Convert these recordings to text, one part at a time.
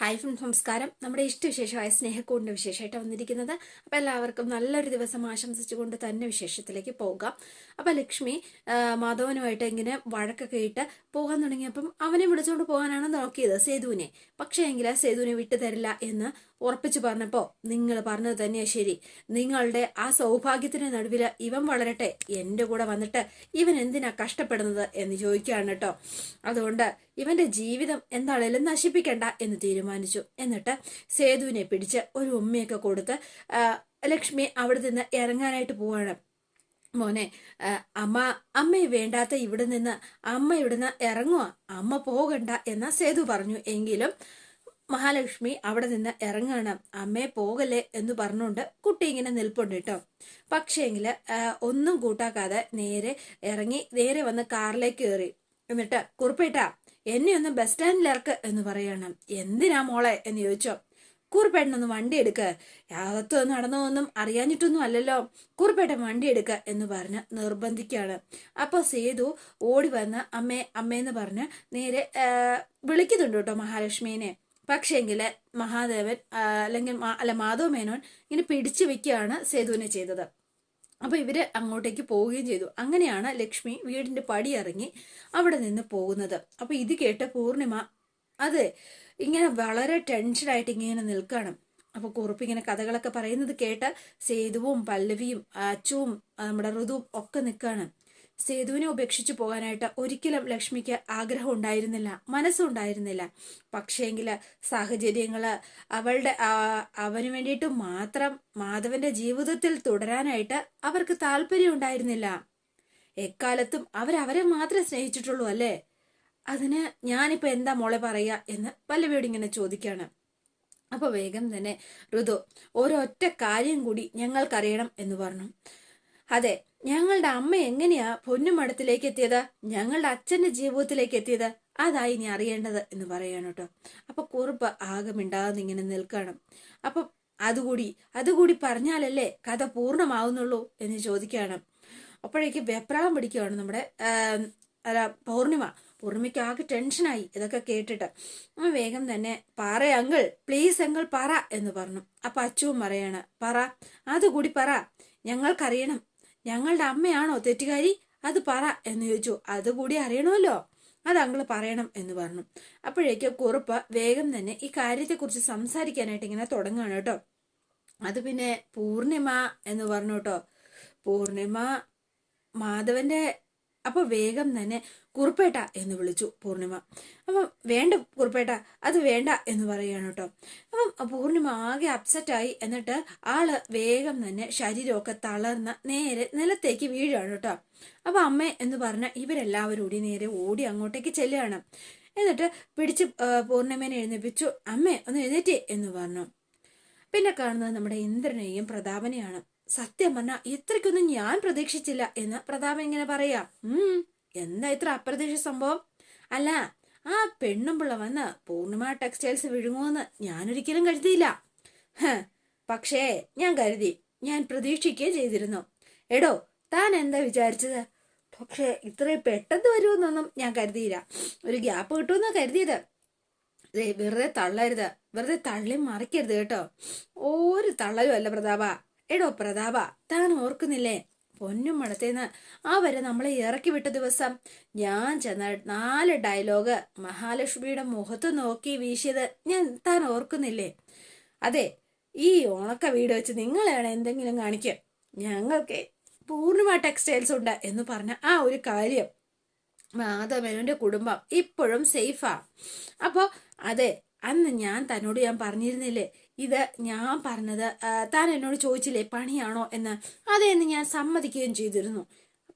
Hi from നമസ്കാരം. നമ്മുടെ ഇഷ്ടവിശേഷമായ സ്നേഹക്കൂടിന്റെ വിശേഷമായിട്ട് വന്നിരിക്കുന്നത്. അപ്പോൾ എല്ലാവർക്കും നല്ലൊരു ദിവസം ആശംസിച്ചുകൊണ്ട് തന്നെ വിശേഷത്തിലേക്ക് പോകാം. അപ്പോൾ ലക്ഷ്മി മാധവനുമായിട്ട് ഇങ്ങനെ വഴക്കൊക്കെ ഇട്ട് പോകാൻ തുടങ്ങിയപ്പം അവനെ വിളിച്ചുകൊണ്ട് പോകാനാണ് നോക്കിയത് സേതുവിനെ. പക്ഷേ എങ്കിൽ സേതുവിനെ വിട്ടു തരില്ല എന്ന് ഉറപ്പിച്ചു പറഞ്ഞപ്പോൾ നിങ്ങൾ പറഞ്ഞത് തന്നെയാ ശരി. നിങ്ങളുടെ ആ സൗഭാഗ്യത്തിന് നടുവിൽ ഇവൻ വളരട്ടെ എന്റെ കൂടെ വന്നിട്ട് ഇവൻ എന്തിനാ കഷ്ടപ്പെടുന്നത് എന്ന് ചോദിക്കുകയാണ് കേട്ടോ. അതുകൊണ്ട് ഇവന്റെ ജീവിതം എന്താണേലും നശിപ്പിക്കണ്ട എന്ന് തീരുമാനിച്ചു. എന്നിട്ട് സേതുവിനെ പിടിച്ച് ഒരു ഉമ്മയൊക്കെ കൊടുത്ത് ലക്ഷ്മി അവിടെ നിന്ന് ഇറങ്ങാനായിട്ട് പോവാണ്. മോനെ അമ്മ അമ്മയെ വേണ്ടാത്ത ഇവിടെ നിന്ന് അമ്മ ഇവിടുന്ന് ഇറങ്ങുക അമ്മ പോകണ്ട എന്ന് സേതു പറഞ്ഞു. എങ്കിലും മഹാലക്ഷ്മി അവിടെ നിന്ന് ഇറങ്ങാണ്. അമ്മയെ പോകല്ലേ എന്ന് പറഞ്ഞുകൊണ്ട് കുട്ടി ഇങ്ങനെ നിൽപ്പുണ്ട് കേട്ടോ. പക്ഷേങ്കിൽ ഒന്നും കൂട്ടാക്കാതെ നേരെ ഇറങ്ങി നേരെ വന്ന് കാറിലേക്ക് കയറി. എന്നിട്ട് കുറുപ്പേട്ടാ എന്നെ ഒന്ന് ബസ് സ്റ്റാൻഡിൽ ഇറക്ക് എന്ന് പറയണം. എന്തിനാ മോളെ? എന്ന് ചോദിച്ചോ. കുറുപ്പേട്ടനൊന്ന് വണ്ടി എടുക്ക്. നടന്നോ ഒന്നും അറിയാഞ്ഞിട്ടൊന്നും അല്ലല്ലോ. കുറുപ്പേട്ടൻ വണ്ടി എടുക്ക എന്ന് പറഞ്ഞ് നിർബന്ധിക്കാണ് അപ്പോൾ സേതു ഓടി വന്ന് അമ്മേ അമ്മേന്ന് പറഞ്ഞ് നേരെ വിളിക്കുന്നുണ്ട് കേട്ടോ മഹാലക്ഷ്മീനെ. പക്ഷേങ്കിൽ മഹാദേവൻ അല്ലെങ്കിൽ അല്ല മാധവ മേനോൻ ഇങ്ങനെ പിടിച്ചു വെക്കുകയാണ് സേതുവിനെ ചെയ്തത്. അപ്പൊ ഇവർ അങ്ങോട്ടേക്ക് പോവുകയും ചെയ്തു. അങ്ങനെയാണ് ലക്ഷ്മി വീടിന്റെ പടി ഇറങ്ങി അവിടെ നിന്ന് പോകുന്നത്. അപ്പോൾ ഇത് കേട്ട പൂർണിമ അതെ ഇങ്ങനെ വളരെ ടെൻഷനായിട്ട് ഇങ്ങനെ നിൽക്കണം. അപ്പോൾ കുറുപ്പ് ഇങ്ങനെ കഥകളൊക്കെ പറയുന്നത് കേട്ട സേതുവും പല്ലവിയും അച്ചുവും നമ്മുടെ ഋതുവും ഒക്കെ നിൽക്കാണ് സേതുവിനെ ഉപേക്ഷിച്ചു പോകാനായിട്ട് ഒരിക്കലും ലക്ഷ്മിക്ക് ആഗ്രഹം ഉണ്ടായിരുന്നില്ല മനസ്സുണ്ടായിരുന്നില്ല. പക്ഷേങ്കിൽ സാഹചര്യങ്ങൾ അവളുടെ അവന് വേണ്ടിയിട്ട് മാത്രം മാധവന്റെ ജീവിതത്തിൽ തുടരാനായിട്ട് അവർക്ക് താല്പര്യം ഉണ്ടായിരുന്നില്ല. എക്കാലത്തും അവരവരെ മാത്രമേ സ്നേഹിച്ചിട്ടുള്ളൂ അല്ലേ? അതിന് ഞാനിപ്പോ എന്താ മോളെ പറയാ എന്ന് പല്ലവിയോട് ഇങ്ങനെ ചോദിക്കുകയാണ് അപ്പോൾ വേഗം തന്നെ ഋതു ഒരൊറ്റ കാര്യം കൂടി ഞങ്ങൾക്കറിയണം എന്ന് പറഞ്ഞു. അതെ ഞങ്ങളുടെ അമ്മ എങ്ങനെയാ പൊന്നുമടത്തിലേക്ക് എത്തിയത് ഞങ്ങളുടെ അച്ഛന്റെ ജീവിതത്തിലേക്ക് എത്തിയത് അതായി ഇനി അറിയേണ്ടത് എന്ന് പറയാണ് കേട്ടോ. അപ്പൊ കുറുപ്പ് ആകെ മിണ്ടാതെ ഇങ്ങനെ നിൽക്കണം. അപ്പൊ അതുകൂടി അതുകൂടി പറഞ്ഞാലല്ലേ കഥ പൂർണമാവുന്നുള്ളൂ എന്ന് ചോദിക്കുകയാണ്. അപ്പോഴേക്ക് വെപ്രാളം പിടിക്കുകയാണ് നമ്മുടെ അല്ല പൗർണിമ. പൂർണിമയ്ക്ക് ആകെ ടെൻഷനായി ഇതൊക്കെ കേട്ടിട്ട്. വേഗം തന്നെ പറ അങ്കിൾ. പ്ലീസ് അങ്കിൾ പറ എന്ന് പറഞ്ഞു. അപ്പൊ അച്ചുവും പറയാണ് പറ. അതുകൂടി പറ. ഞങ്ങൾക്കറിയണം ഞങ്ങളുടെ അമ്മയാണോ തെറ്റുകാരി? അത് പറ എന്ന് ചോദിച്ചു. അതുകൂടി അറിയണമല്ലോ. അത് പറയണം എന്ന് പറഞ്ഞു. അപ്പോഴേക്ക് കുറുപ്പ് വേഗം തന്നെ ഈ കാര്യത്തെക്കുറിച്ച് സംസാരിക്കാനായിട്ട് ഇങ്ങനെ തുടങ്ങുകയാണ് കേട്ടോ. അത് പിന്നെ പൂർണിമ എന്ന് പറഞ്ഞു കേട്ടോ. പൂർണിമ മാധവന്റെ അപ്പൊ വേഗം തന്നെ കുറുപ്പേട്ട എന്ന് വിളിച്ചു പൂർണിമ. അപ്പം വേണ്ട കുറുപ്പേട്ട അത് വേണ്ട എന്ന് പറയുകയാണ് കേട്ടോ. അപ്പം പൂർണിമ ആകെ അപ്സെറ്റായി എന്നിട്ട് ആൾ വേഗം തന്നെ ശരീരമൊക്കെ തളർന്ന് നേരെ നിലത്തേക്ക് വീഴാണ് കേട്ടോ. അപ്പൊ അമ്മ എന്ന് പറഞ്ഞ ഇവരെല്ലാവരും കൂടി നേരെ ഓടി അങ്ങോട്ടേക്ക് ചെല്ലുകയാണ്. എന്നിട്ട് പിടിച്ച് പൂർണിമേനെ എഴുന്നേപ്പിച്ചു അമ്മേ ഒന്ന് എഴുന്നേറ്റേ എന്ന് പറഞ്ഞു. പിന്നെ കാണുന്നത് നമ്മുടെ ഇന്ദ്രനെയും പ്രതാപനെയാണ്. സത്യം പറഞ്ഞാൽ ഇത്രയ്ക്കൊന്നും ഞാൻ പ്രതീക്ഷിച്ചില്ല എന്ന് പ്രതാപൻ ഇങ്ങനെ പറയാ. ഉം എന്താ ഇത്ര അപ്രതീക്ഷ സംഭവം? അല്ല ആ പെണ്ണും പിള്ള വന്ന് പൂർണിമ ടെക്സ്റ്റൈൽസ് വിഴുങ്ങുമെന്ന് ഞാനൊരിക്കലും കരുതിയില്ല. പക്ഷേ ഞാൻ കരുതി ഞാൻ പ്രതീക്ഷിക്കുകയും ചെയ്തിരുന്നു. എടോ താൻ എന്താ വിചാരിച്ചത്? പക്ഷേ ഇത്രയും പെട്ടെന്ന് വരുമെന്നൊന്നും ഞാൻ കരുതിയില്ല. ഒരു ഗ്യാപ്പ് കിട്ടുമെന്ന് കരുതിയത്. വെറുതെ തള്ളരുത്. വെറുതെ തള്ളി മറിക്കരുത് കേട്ടോ. ഒരു തള്ളലും അല്ല പ്രതാപ. എടോ പ്രതാപ താൻ ഓർക്കുന്നില്ലേ? പൊന്നും മണത്തേന്ന് ആ വരെ നമ്മളെ ഇറക്കി വിട്ട ദിവസം ഞാൻ ചെന്ന നാല് ഡയലോഗ് മഹാലക്ഷ്മിയുടെ മുഖത്ത് നോക്കി വീശിയത് ഞാൻ താൻ ഓർക്കുന്നില്ലേ? അതെ ഈ ഉണക്ക വീട് വെച്ച് നിങ്ങളെയാണ് എന്തെങ്കിലും കാണിക്കുക ഞങ്ങൾക്ക് പൂർണമായ ടെക്സ്റ്റൈൽസ് ഉണ്ട് എന്ന് പറഞ്ഞ ആ ഒരു കാര്യം മാധവനുവിന്റെ കുടുംബം ഇപ്പോഴും സേഫാ. അപ്പോ അതെ അന്ന് ഞാൻ തന്നോട് ഞാൻ പറഞ്ഞിരുന്നില്ലേ ഇത് ഞാൻ പറഞ്ഞത് താൻ എന്നോട് ചോദിച്ചില്ലേ പണിയാണോ എന്ന്? അതെ എന്ന് ഞാൻ സമ്മതിക്കുകയും ചെയ്തിരുന്നു.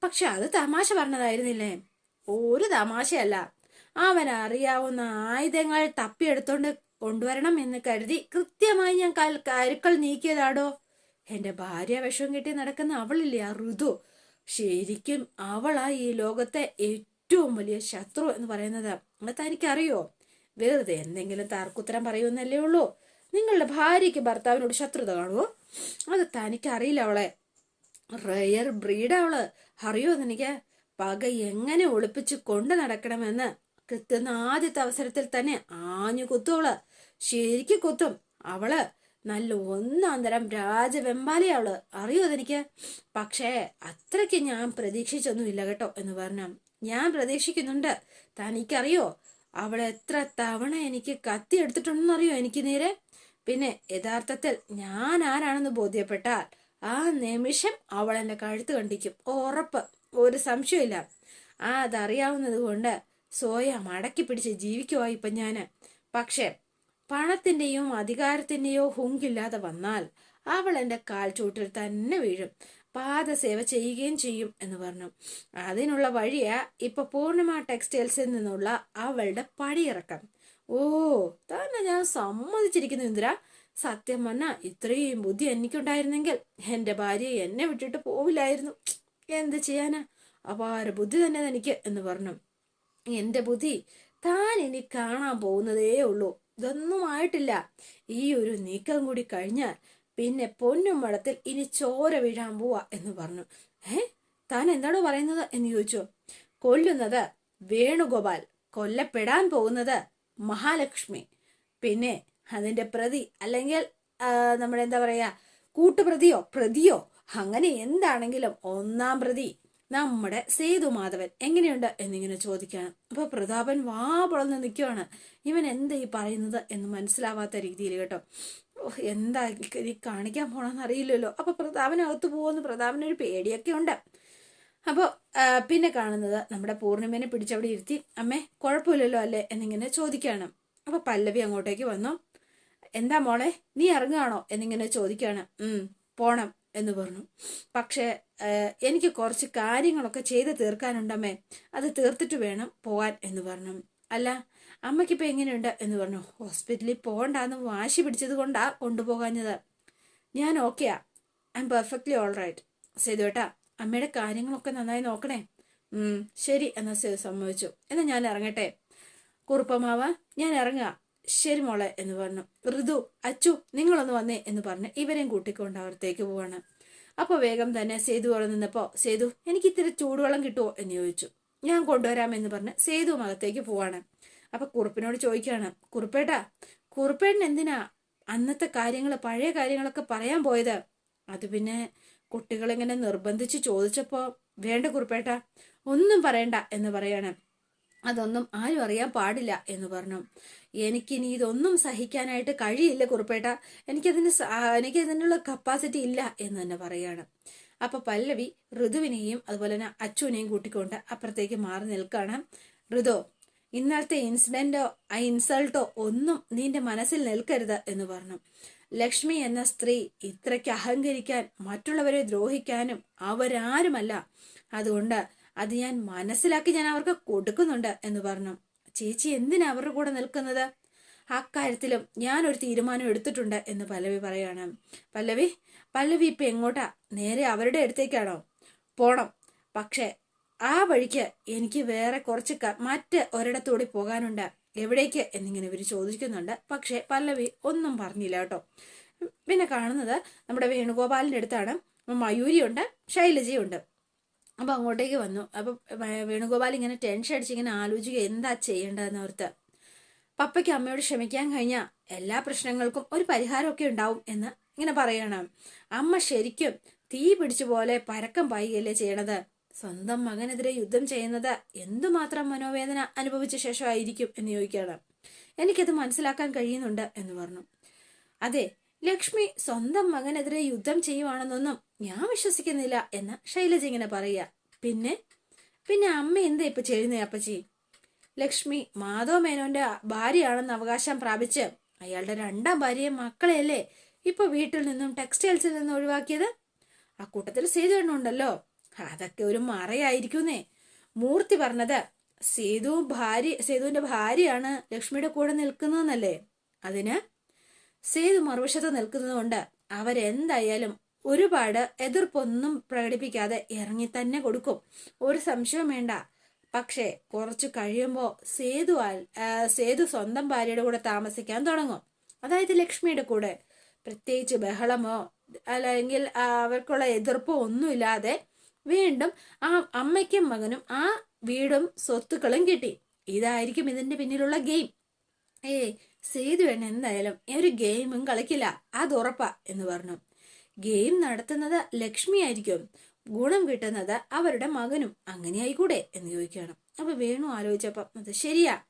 പക്ഷെ അത് തമാശ പറഞ്ഞതായിരുന്നില്ലേ? ഒരു തമാശയല്ല. അവൻ അറിയാവുന്ന ആയുധങ്ങൾ തപ്പിയെടുത്തോണ്ട് കൊണ്ടുവരണം എന്ന് കരുതി കൃത്യമായി ഞാൻ കൽ- കരുക്കൾ നീക്കിയതാടോ? എന്റെ ഭാര്യ വിഷം കിട്ടി നടക്കുന്ന അവളില്ലേ ആ ഋതു? ശരിക്കും അവളാ ഈ ലോകത്തെ ഏറ്റവും വലിയ ശത്രു എന്ന് പറയുന്നത്. അത് തനിക്കറിയോ? വെറുതെ എന്തെങ്കിലും തർക്കുത്തരം പറയുമെന്നല്ലേ ഉള്ളൂ. നിങ്ങളുടെ ഭാര്യയ്ക്ക് ഭർത്താവിനോട് ശത്രുത കാണുമോ അത് തനിക്കറിയില്ല അവളെ. റയർ ബ്രീഡ് അവൾ. അറിയോ തനിക്ക് പക എങ്ങനെ ഒളിപ്പിച്ച് കൊണ്ടു നടക്കണമെന്ന്? കിട്ടുന്ന ആദ്യത്തെ അവസരത്തിൽ തന്നെ ആഞ്ഞു കുത്തോൾ ശരിക്കും കുത്തും. അവൾ നല്ല ഒന്നാം തരം രാജവെമ്പാലി അവൾ. അറിയോ അതെനിക്ക് പക്ഷേ അത്രയ്ക്ക് ഞാൻ പ്രതീക്ഷിച്ചൊന്നുമില്ല കേട്ടോ എന്ന് പറഞ്ഞു ഞാൻ പ്രതീക്ഷിക്കുന്നുണ്ട്. തനിക്കറിയോ? അവൾ എത്ര തവണ എനിക്ക് കത്തി എടുത്തിട്ടുണ്ടെന്നറിയോ എനിക്ക് നേരെ? പിന്നെ യഥാർത്ഥത്തിൽ ഞാൻ ആരാണെന്ന് ബോധ്യപ്പെട്ടാൽ ആ നിമിഷം അവൾ എന്റെ കഴുത്ത് കണ്ടിക്കും. ഉറപ്പ്. ഒരു സംശയമില്ല ആ അതറിയാവുന്നത് കൊണ്ട് സോയ മടക്കി പിടിച്ച് ജീവിക്കുവാ ഇപ്പൊ ഞാൻ. പക്ഷെ പണത്തിന്റെയും അധികാരത്തിന്റെയോ ഹുങ്കില്ലാതെ വന്നാൽ അവൾ എന്റെ കാൽ ചൂട്ടിൽ തന്നെ വീഴും. പാദസേവ ചെയ്യുകയും ചെയ്യും എന്ന് പറഞ്ഞു. അതിനുള്ള വഴിയാ ഇപ്പൊ പൂർണിമ ടെക്സ്റ്റൈൽസിൽ നിന്നുള്ള അവളുടെ പടിയിറക്കം. ഓ തന്നെ ഞാൻ സമ്മതിച്ചിരിക്കുന്നു ഇന്ദിര. സത്യം പറഞ്ഞ ഇത്രയും ബുദ്ധി എനിക്കുണ്ടായിരുന്നെങ്കിൽ എന്റെ ഭാര്യ എന്നെ വിട്ടിട്ട് പോവില്ലായിരുന്നു. എന്ത് ചെയ്യാനാ? അപാര ബുദ്ധി തന്നെ തനിക്ക് എന്ന് പറഞ്ഞു. എന്റെ ബുദ്ധി താൻ ഇനി കാണാൻ പോകുന്നതേ ഉള്ളൂ. ഇതൊന്നും ആയിട്ടില്ല. ഈ ഒരു നീക്കം കൂടി കഴിഞ്ഞാൽ പിന്നെ പൊന്നും മടത്തിൽ ഇനി ചോര വീഴാൻ പോവാ എന്ന് പറഞ്ഞു. ഏ താൻ എന്താണോ പറയുന്നത് എന്ന് ചോദിച്ചു? കൊല്ലുന്നത് വേണുഗോപാൽ. കൊല്ലപ്പെടാൻ പോകുന്നത് മഹാലക്ഷ്മി. പിന്നെ അതിന്റെ പ്രതി അല്ലെങ്കിൽ നമ്മുടെ എന്താ പറയുക കൂട്ടുപ്രതിയോ പ്രതിയോ അങ്ങനെ എന്താണെങ്കിലും ഒന്നാം പ്രതി നമ്മുടെ സേതുമാധവൻ എങ്ങനെയുണ്ട് എന്നിങ്ങനെ ചോദിക്കുകയാണ്. അപ്പൊ പ്രതാപൻ വാ പൊളന്ന് നിൽക്കുവാണ്. ഇവൻ എന്താ ഈ പറയുന്നത് എന്ന് മനസ്സിലാവാത്ത രീതിയിൽ കേട്ടോ. എന്താ കാണിക്കാൻ പോണെന്ന് അറിയില്ലല്ലോ. അപ്പൊ പ്രതാപനകത്ത് പോകുന്നു. പ്രതാപനൊരു പേടിയൊക്കെ ഉണ്ട്. അപ്പോൾ പിന്നെ കാണുന്നത് നമ്മുടെ പൂർണിമേനെ പിടിച്ചവിടെ ഇരുത്തി അമ്മേ കുഴപ്പമില്ലല്ലോ അല്ലേ എന്നിങ്ങനെ ചോദിക്കുകയാണ് അപ്പോൾ പല്ലവി അങ്ങോട്ടേക്ക് വന്നു എന്താ മോളെ നീ ഇറങ്ങുകയാണോ? എന്നിങ്ങനെ ചോദിക്കുകയാണ് പോണം എന്ന് പറഞ്ഞു. പക്ഷേ എനിക്ക് കുറച്ച് കാര്യങ്ങളൊക്കെ ചെയ്ത് തീർക്കാനുണ്ടമ്മേ. അത് തീർത്തിട്ട് വേണം പോകാൻ എന്ന് പറഞ്ഞു. അല്ല അമ്മയ്ക്കിപ്പോൾ എങ്ങനെയുണ്ട്? എന്ന് പറഞ്ഞു. ഹോസ്പിറ്റലിൽ പോകണ്ടെന്ന് വാശി പിടിച്ചത് കൊണ്ടാ കൊണ്ടുപോകാഞ്ഞത്. ഞാൻ ഓക്കെയാ. I am perfectly all right സേതുവേട്ടാ. അമ്മയുടെ കാര്യങ്ങളൊക്കെ നന്നായി നോക്കണേ. ഉം ശരി എന്നാ സമ്മതിച്ചു. എന്നാ ഞാൻ ഇറങ്ങട്ടെ. കുറുപ്പമാവ ഞാൻ ഇറങ്ങുക ശരി മോളെ എന്ന് പറഞ്ഞു. ഋതു അച്ചു നിങ്ങളൊന്ന് വന്നേ എന്ന് പറഞ്ഞ് ഇവരെയും കൂട്ടിക്കൊണ്ട് അവിടത്തേക്ക് പോവാണ്. അപ്പോൾ വേഗം തന്നെ സേതു അവിടെ നിന്നപ്പോൾ സേതു എനിക്ക് ഇത്തിരി ചൂടുവെള്ളം കിട്ടുമോ എന്ന് ചോദിച്ചു. ഞാൻ കൊണ്ടുവരാം എന്ന് പറഞ്ഞ് സേതു അകത്തേക്ക് പോവാണ്. അപ്പൊ കുറുപ്പിനോട് ചോദിക്കുകയാണ് കുറുപ്പേട്ടാ കുറുപ്പേട്ടൻ എന്തിനാ അന്നത്തെ കാര്യങ്ങൾ പഴയ കാര്യങ്ങളൊക്കെ പറയാൻ പോയത്? അത് പിന്നെ കുട്ടികളിങ്ങനെ നിർബന്ധിച്ച് ചോദിച്ചപ്പോൾ വേണ്ട കുറുപ്പേട്ട ഒന്നും പറയണ്ട എന്ന് പറയാണ്. അതൊന്നും ആരും അറിയാൻ പാടില്ല എന്ന് പറഞ്ഞു. എനിക്കിനി ഇതൊന്നും സഹിക്കാനായിട്ട് കഴിയില്ല കുറുപ്പേട്ട. എനിക്കതിന് എനിക്കതിനുള്ള കപ്പാസിറ്റി ഇല്ല എന്ന് തന്നെ പറയാണ്. അപ്പൊ പല്ലവി ഋതുവിനെയും അതുപോലെ തന്നെ അച്ചുവിനെയും കൂട്ടിക്കൊണ്ട് അപ്പുറത്തേക്ക് മാറി നിൽക്കാണ് ഋതു ഇന്നലത്തെ ഇൻസിഡന്റോ ആ ഇൻസൾട്ടോ ഒന്നും നിന്റെ മനസ്സിൽ നിൽക്കരുത് എന്ന് പറഞ്ഞു. ലക്ഷ്മി എന്ന സ്ത്രീ ഇത്രയ്ക്ക് അഹങ്കരിക്കാൻ മറ്റുള്ളവരെ ദ്രോഹിക്കാനും അവരാരുമല്ല. അതുകൊണ്ട് അത് ഞാൻ മനസ്സിലാക്കി ഞാൻ അവർക്ക് കൊടുക്കുന്നുണ്ട് എന്ന് പറഞ്ഞു. ചേച്ചി എന്തിനാ അവരുടെ കൂടെ നിൽക്കുന്നത്? അക്കാര്യത്തിലും ഞാൻ ഒരു തീരുമാനം എടുത്തിട്ടുണ്ട് എന്ന് പല്ലവി പറയാണ്. പല്ലവി പല്ലവി ഇപ്പൊ എങ്ങോട്ടാ? നേരെ അവരുടെ അടുത്തേക്കാണോ? പോണം. പക്ഷെ ആ വഴിക്ക് എനിക്ക് വേറെ കുറച്ച് മറ്റ് ഒരിടത്തൂടി പോകാനുണ്ട്. എവിടേക്ക് എന്നിങ്ങനെ ഇവർ ചോദിക്കുന്നുണ്ട്. പക്ഷേ പല്ലവി ഒന്നും പറഞ്ഞില്ല കേട്ടോ. പിന്നെ കാണുന്നത് നമ്മുടെ വേണുഗോപാലിന്റെ അടുത്താണ്. മയൂരിയുണ്ട് ശൈലജയുണ്ട്. അപ്പൊ അങ്ങോട്ടേക്ക് വന്നു. അപ്പൊ വേണുഗോപാൽ ഇങ്ങനെ ടെൻഷൻ അടിച്ച് ഇങ്ങനെ ആലോചിക്കുക എന്താ ചെയ്യേണ്ടതെന്ന് ഓർത്ത് പപ്പയ്ക്ക് അമ്മയോട് ക്ഷമിക്കാൻ കഴിഞ്ഞാൽ എല്ലാ പ്രശ്നങ്ങൾക്കും ഒരു പരിഹാരമൊക്കെ ഉണ്ടാവും എന്ന് ഇങ്ങനെ പറയണം. അമ്മ ശരിക്കും തീ പിടിച്ച പോലെ പരക്കം പായുകയല്ലേ ചെയ്യണത്? സ്വന്തം മകനെതിരെ യുദ്ധം ചെയ്യുന്നത് എന്തുമാത്രം മനോവേദന അനുഭവിച്ച ശേഷമായിരിക്കും എന്ന് ചോദിക്കുകയാണ്. എനിക്കത് മനസ്സിലാക്കാൻ കഴിയുന്നുണ്ട് എന്ന് പറഞ്ഞു. അതെ ലക്ഷ്മി സ്വന്തം മകനെതിരെ യുദ്ധം ചെയ്യുവാണെന്നൊന്നും ഞാൻ വിശ്വസിക്കുന്നില്ല എന്ന് ശൈലജ ഇങ്ങനെ പറയുക. പിന്നെ? പിന്നെ അമ്മ എന്താ ഇപ്പൊ ചെയ്യുന്നത് അപ്പച്ചി? ലക്ഷ്മി മാധവ മേനോന്റെ ഭാര്യയാണെന്ന് അവകാശം പ്രാപിച്ച് അയാളുടെ രണ്ടാം ഭാര്യയും മക്കളെയല്ലേ ഇപ്പൊ വീട്ടിൽ നിന്നും ടെക്സ്റ്റൈൽസിൽ നിന്നും ഒഴിവാക്കിയത്? ആ കൂട്ടത്തിൽ സേതുവണ്ണുണ്ടല്ലോ അതൊക്കെ ഒരു മറയായിരിക്കുന്നേ മൂർത്തി പറഞ്ഞത് സേതു ഭാര്യ സേതുവിന്റെ ഭാര്യയാണ് ലക്ഷ്മിയുടെ കൂടെ നിൽക്കുന്നതെന്നല്ലേ? അതിന് സേതു മറുവശത്ത് നിൽക്കുന്നതുകൊണ്ട് അവരെന്തായാലും ഒരുപാട് എതിർപ്പൊന്നും പ്രകടിപ്പിക്കാതെ ഇറങ്ങി തന്നെ കൊടുക്കും. ഒരു സംശയവും വേണ്ട. പക്ഷേ കുറച്ചു കഴിയുമ്പോൾ സേതു സേതു സ്വന്തം ഭാര്യയുടെ കൂടെ താമസിക്കാൻ തുടങ്ങും. അതായത് ലക്ഷ്മിയുടെ കൂടെ. പ്രത്യേകിച്ച് ബഹളമോ അല്ലെങ്കിൽ അവർക്കുള്ള എതിർപ്പോ ഒന്നുമില്ലാതെ വീണ്ടും ആ അമ്മയ്ക്കും മകനും ആ വീടും സ്വത്തുക്കളും കിട്ടി. ഇതായിരിക്കും ഇതിന്റെ പിന്നിലുള്ള ഗെയിം. ഏ സേതു വേണ എന്തായാലും ഒരു ഗെയിമും കളിക്കില്ല. അത് ഉറപ്പാ എന്ന് പറഞ്ഞു. ഗെയിം നടത്തുന്നത് ലക്ഷ്മി ആയിരിക്കും. ഗുണം കിട്ടുന്നത് അവരുടെ മകനും. അങ്ങനെയായിക്കൂടെ എന്ന് ചോദിക്കുകയാണ്. അപ്പൊ വേണു ആലോചിച്ചപ്പം അത് ശരിയാ.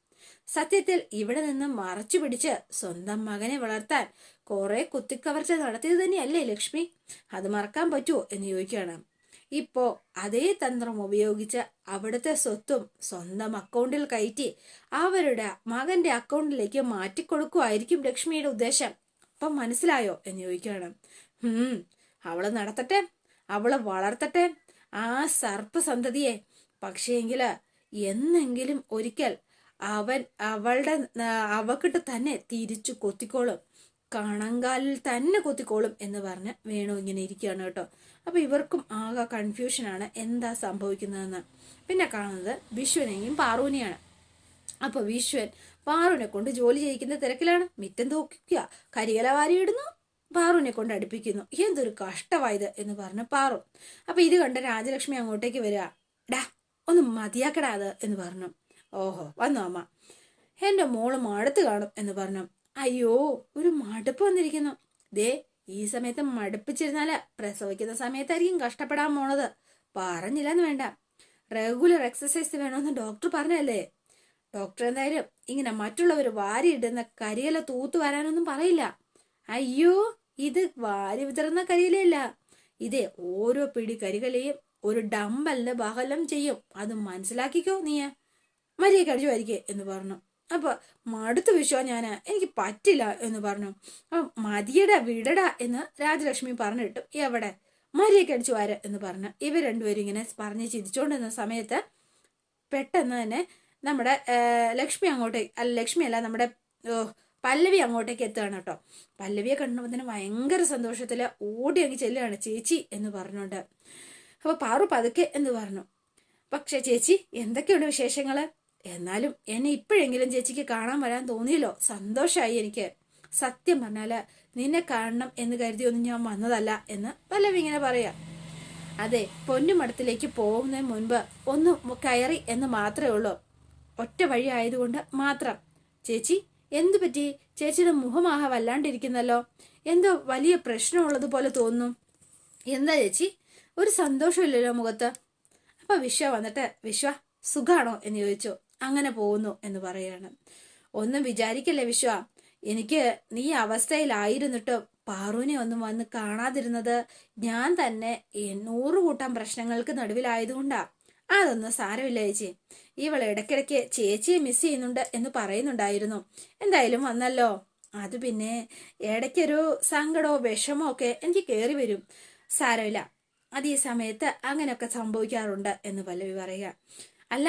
സത്യത്തിൽ ഇവിടെ നിന്ന് മറച്ചു പിടിച്ച് സ്വന്തം മകനെ വളർത്താൻ കുറെ കുത്തിക്കവർച്ച നടത്തിയത് തന്നെയല്ലേ ലക്ഷ്മി? അത് മറക്കാൻ പറ്റുമോ എന്ന് ചോദിക്കുകയാണ്. ഇപ്പോ അതേ തന്ത്രം ഉപയോഗിച്ച് അവിടുത്തെ സ്വത്തും സ്വന്തം അക്കൗണ്ടിൽ കയറ്റി അവരുടെ മകന്റെ അക്കൗണ്ടിലേക്ക് മാറ്റിക്കൊടുക്കുമായിരിക്കും ലക്ഷ്മിയുടെ ഉദ്ദേശം. അപ്പം മനസ്സിലായോ എന്ന് ചോദിക്കുകയാണ്. ഹും അവൾ നടത്തട്ടെ അവൾ വളർത്തട്ടെ ആ സർപ്പ സന്തതിയെ. പക്ഷേങ്കിൽ എന്നെങ്കിലും ഒരിക്കൽ അവൻ അവളുടെ അവക്കിട്ട് തന്നെ തിരിച്ചു കൊത്തിക്കോളും. കണങ്കാലിൽ തന്നെ കൊത്തിക്കോളും എന്ന് പറഞ്ഞ് വേണു ഇങ്ങനെ ഇരിക്കുകയാണ് കേട്ടോ. അപ്പൊ ഇവർക്കും ആകെ കൺഫ്യൂഷനാണ് എന്താ സംഭവിക്കുന്നതെന്ന്. പിന്നെ കാണുന്നത് വിശ്വനെയും പാറുവിനെയാണ്. അപ്പൊ വിശ്വൻ പാറുവിനെ കൊണ്ട് ജോലി ചെയ്യിക്കുന്ന തിരക്കിലാണ്. മിറ്റം തൂക്കുക കരികല വാരിയിടുന്നു പാറുവിനെ കൊണ്ട് അടുപ്പിക്കുന്നു. എന്തൊരു കഷ്ടമായത് എന്ന് പറഞ്ഞു പാറു. അപ്പൊ ഇത് കണ്ട രാജലക്ഷ്മി അങ്ങോട്ടേക്ക് വരിക. ഡാ ഒന്ന് മതിയാക്കടാ അത് എന്ന് പറഞ്ഞു. ഓഹോ വന്നു അമ്മ. എന്റെ മോൾ മടുത്ത് കാണും എന്ന് പറഞ്ഞു. അയ്യോ ഒരു മടുപ്പ് വന്നിരിക്കുന്നു. ദേ ഈ സമയത്ത് മടുപ്പിച്ചിരുന്നാൽ പ്രസവിക്കുന്ന സമയത്തായിരിക്കും കഷ്ടപ്പെടാൻ പോണത്. പറഞ്ഞില്ലെന്ന് വേണ്ട. റെഗുലർ എക്സസൈസ് വേണമെന്ന് ഡോക്ടർ പറഞ്ഞല്ലേ ഡോക്ടർ എന്തായാലും ഇങ്ങനെ മറ്റുള്ളവർ വാരിയിടുന്ന കരിയില തൂത്തു വരാനൊന്നും പറയില്ല. അയ്യോ ഇത് വാരി വിതറുന്ന കരിയിലല്ല ഇതേ ഓരോ പിടി കരികലയും ഒരു ഡമ്പലിന് ബഹലം ചെയ്യും. അത് മനസ്സിലാക്കിക്കോ നീ മരിയെ കടിച്ചു വരികെ എന്ന് പറഞ്ഞു. അപ്പൊ മടുത്ത് വിശ്വാ ഞാൻ എനിക്ക് പറ്റില്ല എന്ന് പറഞ്ഞു. അപ്പൊ മതിയട വിടട എന്ന് രാജലക്ഷ്മി പറഞ്ഞിട്ടു. എവിടെ മരിയൊക്കെ അടിച്ചു വാര എന്ന് പറഞ്ഞു ഇവർ രണ്ടുപേരും ഇങ്ങനെ പറഞ്ഞ് ചിരിച്ചുകൊണ്ടിരുന്ന സമയത്ത് പെട്ടെന്ന് തന്നെ നമ്മുടെ ലക്ഷ്മി അങ്ങോട്ടേക്ക് അല്ല ലക്ഷ്മി അല്ല നമ്മുടെ പല്ലവി അങ്ങോട്ടേക്ക് എത്തുകയാണ് കേട്ടോ. പല്ലവിയെ കണ്ടപ്പോൾ തന്നെ ഭയങ്കര സന്തോഷത്തിൽ ഓടി അങ്ങ് ചെല്ലുകയാണ് ചേച്ചി എന്ന് പറഞ്ഞുകൊണ്ട്. അപ്പോൾ പാറു പതുക്കെ എന്ന് പറഞ്ഞു. പക്ഷേ ചേച്ചി എന്തൊക്കെയുണ്ട് വിശേഷങ്ങൾ എന്നാലും എന്നെ ഇപ്പോഴെങ്കിലും ചേച്ചിക്ക് കാണാൻ വരാൻ തോന്നിയല്ലോ. സന്തോഷമായി എനിക്ക്. സത്യം പറഞ്ഞാൽ നിന്നെ കാണണം എന്ന് കരുതിയൊന്നും ഞാൻ വന്നതല്ല എന്ന് പല്ലവി ഇങ്ങനെ പറയാം. അതെ പൊന്നുമടത്തിലേക്ക് പോകുന്നതിന് മുൻപ് ഒന്ന് കയറി എന്ന് മാത്രമേ ഉള്ളൂ. ഒറ്റ വഴി ആയതുകൊണ്ട് മാത്രം. ചേച്ചി എന്തു പറ്റി? ചേച്ചിയുടെ മുഖമാഹ വല്ലാണ്ടിരിക്കുന്നല്ലോ. എന്തോ വലിയ പ്രശ്നമുള്ളതുപോലെ തോന്നുന്നു. എന്താ ചേച്ചി? ഒരു സന്തോഷമില്ലല്ലോ മുഖത്ത്. അപ്പൊ വിശ്വ വന്നിട്ട് വിശ്വ സുഖാണോ എന്ന് ചോദിച്ചു. അങ്ങനെ പോകുന്നു എന്ന് പറയാണ്. ഒന്നും വിചാരിക്കല്ലേ വിശ്വ? എനിക്ക് നീ അവസ്ഥയിലായിരുന്നിട്ട് പാറുവിനെ ഒന്നും വന്ന് കാണാതിരുന്നത് ഞാൻ തന്നെ നൂറ് കൂട്ടം പ്രശ്നങ്ങൾക്ക് നടുവിലായതുകൊണ്ടാ. അതൊന്നും സാരമില്ല ചേച്ചി. ഇവൾ ഇടയ്ക്കിടയ്ക്ക് ചേച്ചിയെ മിസ് ചെയ്യുന്നുണ്ട് എന്ന് പറയുന്നുണ്ടായിരുന്നു. എന്തായാലും വന്നല്ലോ. അത് പിന്നെ ഇടയ്ക്കൊരു സങ്കടമോ വിഷമോ ഒക്കെ എനിക്ക് കയറി വരും. സാരമില്ല. അത് ഈ സമയത്ത് അങ്ങനെയൊക്കെ സംഭവിക്കാറുണ്ട് എന്ന് പല്ലവി പറയുക. അല്ല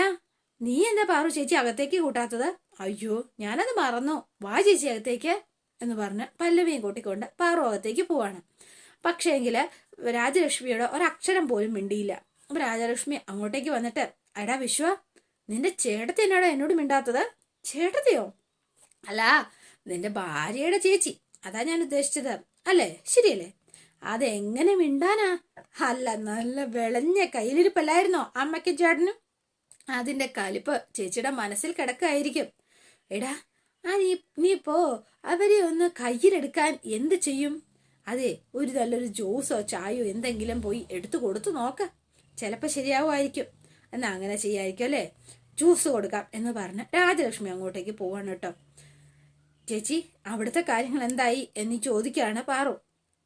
നീ എന്താ പാറു ചേച്ചി അകത്തേക്ക് കൂട്ടാത്തത്? അയ്യോ ഞാനത് മറന്നു. വാ ചേച്ചി അകത്തേക്ക് എന്ന് പറഞ്ഞ് പല്ലവിയും കൂട്ടിക്കൊണ്ട് പാറു അകത്തേക്ക് പോവാണ്. പക്ഷേങ്കിൽ രാജലക്ഷ്മിയുടെ ഒരക്ഷരം പോലും മിണ്ടിയില്ല. അപ്പൊ രാജലക്ഷ്മി അങ്ങോട്ടേക്ക് വന്നിട്ട് എടാ വിശ്വ നിന്റെ ചേട്ടത്തി എന്നാടാ എന്നോട് മിണ്ടാത്തത്? ചേട്ടത്തിയോ? അല്ല നിന്റെ ഭാര്യയുടെ ചേച്ചി. അതാ ഞാൻ ഉദ്ദേശിച്ചത്. അല്ലേ? ശരിയല്ലേ? അതെങ്ങനെ മിണ്ടാനാ? അല്ല നല്ല വിളഞ്ഞ കയ്യിലിരിപ്പല്ലായിരുന്നോ അമ്മയ്ക്കും ചേട്ടനും? അതിന്റെ കലിപ്പ് ചേച്ചിയുടെ മനസ്സിൽ കിടക്കായിരിക്കും. എടാ ആ നീ നീ ഇപ്പോ അവരെ ഒന്ന് കയ്യിലെടുക്കാൻ എന്ത് ചെയ്യും? അതെ ഒരു നല്ലൊരു ജ്യൂസോ ചായയോ എന്തെങ്കിലും പോയി എടുത്തു കൊടുത്തു നോക്ക. ചിലപ്പോൾ ശരിയാവുമായിരിക്കും. എന്നാ അങ്ങനെ ചെയ്യായിരിക്കും അല്ലേ? ജ്യൂസ് കൊടുക്കാം എന്ന് പറഞ്ഞ് രാജലക്ഷ്മി അങ്ങോട്ടേക്ക് പോവാണ് കേട്ടോ. ചേച്ചി അവിടുത്തെ കാര്യങ്ങൾ എന്തായി എന്ന് ചോദിക്കുകയാണ് പാറു.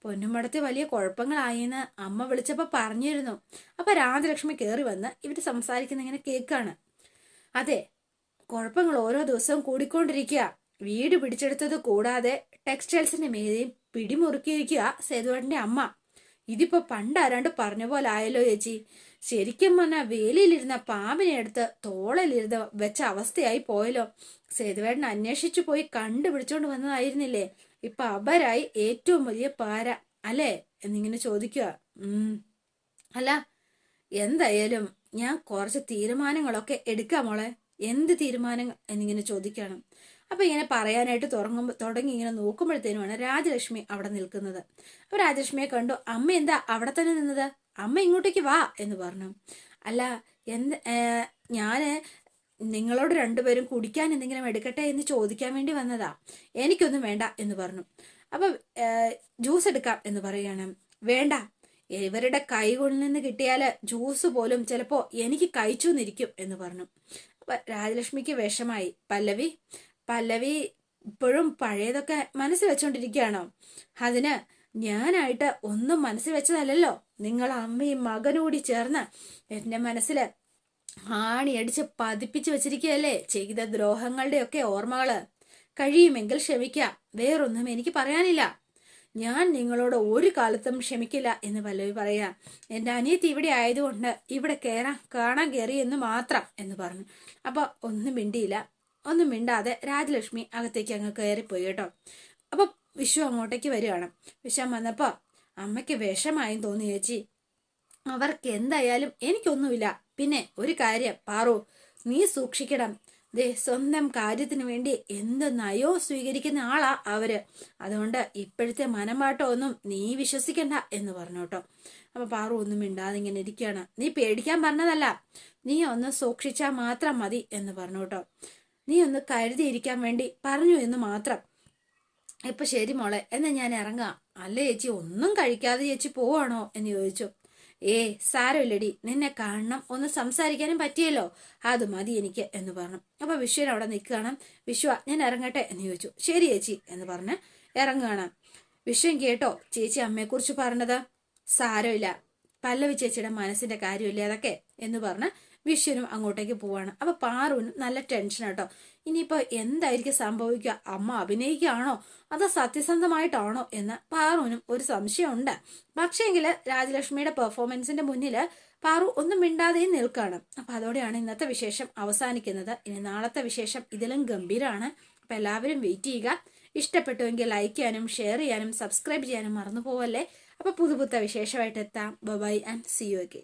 പൊന്നുമടത്ത് വലിയ കുഴപ്പങ്ങളായെന്ന് അമ്മ വിളിച്ചപ്പോൾ പറഞ്ഞിരുന്നു. അപ്പൊ രാജലക്ഷ്മി കയറി വന്ന് ഇവർ സംസാരിക്കുന്ന ഇങ്ങനെ കേക്കാണ് അതെ കുഴപ്പങ്ങൾ ഓരോ ദിവസവും കൂടിക്കൊണ്ടിരിക്കുക. വീട് പിടിച്ചെടുത്തത് കൂടാതെ ടെക്സ്റ്റൈൽസിന്റെ മേലെയും പിടിമുറുക്കിയിരിക്കുക സേതുവേട്ടന്റെ അമ്മ. ഇതിപ്പോ പണ്ടാരാണ്ട് പറഞ്ഞ പോലെ ആയല്ലോ ചേച്ചി. ശരിക്കും പറഞ്ഞാൽ വേലിയിലിരുന്ന പാമ്പിനെ എടുത്ത് തോളലിരുന്ന് വെച്ച അവസ്ഥയായി പോയല്ലോ. സേതുവേട്ടൻ അന്വേഷിച്ചു പോയി കണ്ടുപിടിച്ചോണ്ട് വന്നതായിരുന്നില്ലേ? ഇപ്പൊ അവരായി ഏറ്റവും വലിയ പാര അല്ലേ? എന്നിങ്ങനെ ചോദിക്കുക ഉം. അല്ല എന്തായാലും ഞാൻ കുറച്ച് തീരുമാനങ്ങളൊക്കെ എടുക്കാം മോളെ. എന്ത് തീരുമാനങ്ങൾ? എന്നിങ്ങനെ ചോദിക്കണം. അപ്പൊ ഇങ്ങനെ പറയാനായിട്ട് തുടങ്ങുമ്പോ തുടങ്ങി ഇങ്ങനെ നോക്കുമ്പോഴത്തേനുമാണ് രാജലക്ഷ്മി അവിടെ നിൽക്കുന്നത്. അപ്പൊ രാജലക്ഷ്മിയെ കണ്ടു അമ്മ എന്താ അവിടെ തന്നെ നിന്നത്? അമ്മ ഇങ്ങോട്ടേക്ക് വാ എന്ന് പറഞ്ഞു. അല്ല എന്ത് ഞാൻ നിങ്ങളോട് രണ്ടുപേരും കുടിക്കാൻ എന്തെങ്കിലും എടുക്കട്ടെ എന്ന് ചോദിക്കാൻ വേണ്ടി വന്നതാ. എനിക്കൊന്നും വേണ്ട എന്ന് പറഞ്ഞു. അപ്പൊ ജ്യൂസ് എടുക്കാം എന്ന് പറയാണ്. വേണ്ട. ഇവരുടെ കൈകളിൽ നിന്ന് കിട്ടിയാൽ ജ്യൂസ് പോലും ചിലപ്പോ എനിക്ക് കഴിച്ചു നിരിക്കും എന്ന് പറഞ്ഞു. അപ്പൊ രാജലക്ഷ്മിക്ക് വിഷമായി. പല്ലവി പല്ലവി ഇപ്പോഴും പഴയതൊക്കെ മനസ്സിൽ വെച്ചോണ്ടിരിക്കുകയാണോ? അതിന് ഞാനായിട്ട് ഒന്നും മനസ്സിൽ വെച്ചതല്ലല്ലോ. നിങ്ങൾ അമ്മയും മകനും കൂടി ചേർന്ന് എന്റെ മനസ്സിൽ ആണിയടിച്ച് പതിപ്പിച്ച് വെച്ചിരിക്കുകയല്ലേ? ചെയ്ത ദ്രോഹങ്ങളുടെയൊക്കെ ഓർമ്മകൾ. കഴിയുമെങ്കിൽ ക്ഷമിക്കാം. വേറൊന്നും എനിക്ക് പറയാനില്ല. ഞാൻ നിങ്ങളോട് ഒരു കാലത്തും ക്ഷമിക്കില്ല എന്ന് പല്ലവി പറയാ. എന്റെ അനിയത്തി ഇവിടെ ആയതുകൊണ്ട് ഇവിടെ കയറാൻ കാണാൻ കയറി എന്ന് മാത്രം എന്ന് പറഞ്ഞു. അപ്പൊ ഒന്നും മിണ്ടിയില്ല. ഒന്നും മിണ്ടാതെ രാജലക്ഷ്മി അകത്തേക്ക് അങ്ങ് കയറിപ്പോയി കേട്ടോ. അപ്പൊ വിശ്വ അങ്ങോട്ടേക്ക് വരികയാണ്. വിശ്വം വന്നപ്പോ അമ്മയ്ക്ക് വിഷമായും തോന്നി ചേച്ചി. അവർക്ക് എന്തായാലും എനിക്കൊന്നുമില്ല. പിന്നെ ഒരു കാര്യം പാറു നീ സൂക്ഷിക്കണം. ദേ സ്വന്തം കാര്യത്തിന് വേണ്ടി എന്ത് നയോ സ്വീകരിക്കുന്ന ആളാ അവർ. അതുകൊണ്ട് ഇപ്പോഴത്തെ മനംപാട്ടോ ഒന്നും നീ വിശ്വസിക്കണ്ട എന്ന് പറഞ്ഞു കേട്ടോ. അപ്പൊ പാറു ഒന്നും മിണ്ടാതെ ഇങ്ങനെ ഇരിക്കുകയാണ്. നീ പേടിക്കാൻ പറഞ്ഞതല്ല. നീ ഒന്ന് സൂക്ഷിച്ചാൽ മാത്രം മതി എന്ന് പറഞ്ഞു കേട്ടോ. നീ ഒന്ന് കരുതിയിരിക്കാൻ വേണ്ടി പറഞ്ഞു എന്ന് മാത്രം. ഇപ്പൊ ശരി മോളെ എന്നാ ഞാൻ ഇറങ്ങാം. അല്ല ചേച്ചി ഒന്നും കഴിക്കാതെ ചേച്ചി പോവാണോ? എന്ന് ചോദിച്ചു. ഏ സാരമില്ലടി. നിന്നെ കാണണം. ഒന്ന് സംസാരിക്കാനും പറ്റിയല്ലോ. അത് മതി എനിക്ക് എന്ന് പറഞ്ഞു. അപ്പൊ വിശ്വൻ അവിടെ നിൽക്കുകയാണ്. വിശ്വ ഞാൻ ഇറങ്ങട്ടെ എന്ന് ചോദിച്ചു. ശരി ചേച്ചി എന്ന് പറഞ്ഞ് ഇറങ്ങുകയാണ്. വിശ്വൻ കേട്ടോ ചേച്ചി അമ്മയെക്കുറിച്ച് പറഞ്ഞത്? സാരമില്ല. പല്ലവി ചേച്ചിയുടെ മനസ്സിന്റെ കാര്യമില്ലേ അതൊക്കെ? എന്ന് പറഞ്ഞ് വിശ്വനും അങ്ങോട്ടേക്ക് പോവാണ്. അപ്പൊ പാറുവിനും നല്ല ടെൻഷൻ കേട്ടോ ഇനിയിപ്പോ എന്തായിരിക്കും സംഭവിക്കുക? അമ്മ അഭിനയിക്കുകയാണോ? അതോ സത്യസന്ധമായിട്ടാണോ എന്ന് പാറുവിനും ഒരു സംശയമുണ്ട്. പക്ഷേങ്കിൽ രാജലക്ഷ്മിയുടെ പെർഫോമൻസിന്റെ മുന്നിൽ പാറു ഒന്നും മിണ്ടാതെയും നിൽക്കുകയാണ് അപ്പൊ അതോടെയാണ് ഇന്നത്തെ വിശേഷം അവസാനിക്കുന്നത്. ഇനി നാളത്തെ വിശേഷം ഇതിലും ഗംഭീരമാണ് അപ്പൊ എല്ലാവരും വെയിറ്റ് ചെയ്യുക. ഇഷ്ടപ്പെട്ടുവെങ്കിൽ ലൈക്ക് ചെയ്യാനും ഷെയർ ചെയ്യാനും സബ്സ്ക്രൈബ് ചെയ്യാനും മറന്നു പോവല്ലേ? അപ്പൊ പുതുപുത്ത വിശേഷമായിട്ട് എത്താം. ബൈ ആൻഡ് സി യു ഒക്കെ